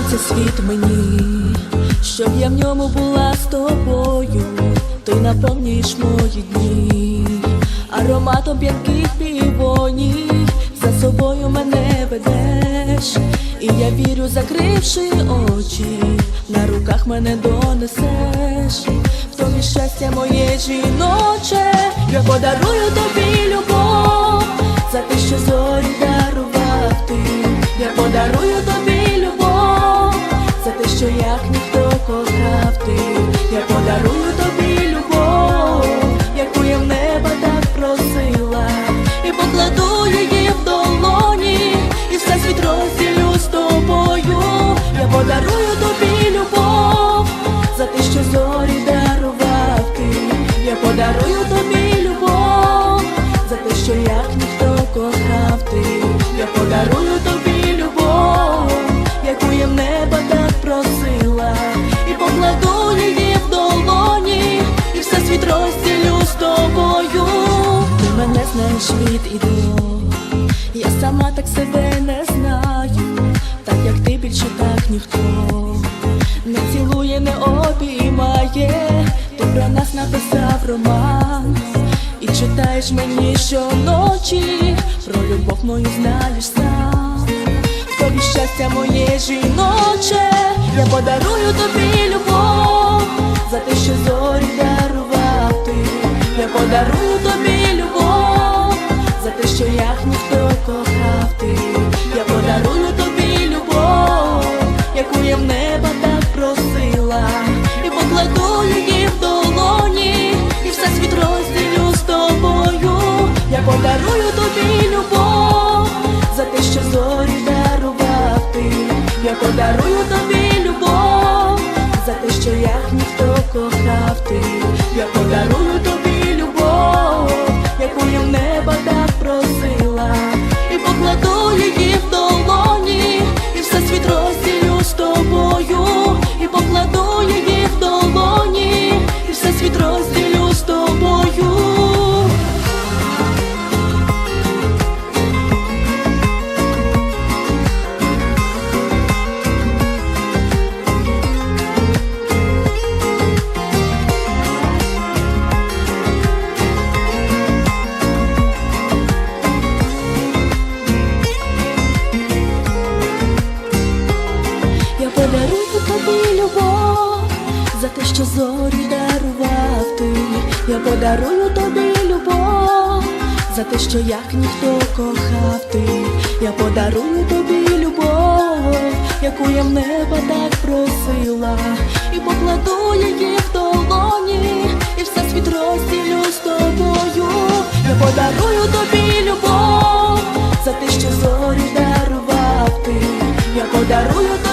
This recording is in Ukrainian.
Дарується світ мені, щоб я в ньому була з тобою, ти наповнюєш мої дні, ароматом п'янких півоній, за собою мене ведеш, і я вірю, закривши очі, на руках мене донесеш, в тобі щастя моє жіноче, я подарую тобі любов, за те, що зорі дарував ти, я подарую тобі подарую тобі любов, за те, що зорі дарував ти, я подарую тобі любов, за те, що як ніхто кохав ти, я подарую тобі любов, яку я в неба так просила, і покладу її в долоні, і все світ розділю з тобою. Ти мене знаєш від і до, я сама так себе не знаю, ніхто не цілує, не обіймає, ти про нас написав роман. І читаєш мені щоночі, про любов мою знаєш сам. Тобі щастя моє жіноче, я подарую тобі любов, за те, що зорі дарував ти, я подарую я подарую тобі любов, за те, що як ніхто тобі любов за те, що зорі дарував ти. Я подарую тобі любов за те, що як ніхто кохав ти. Я подарую тобі любов, яку я в неба так просила, і покладу її в долоні, і все світ розділю з тобою. Я подарую тобі любов за те, що зорі дарував ти. Я подарую тобі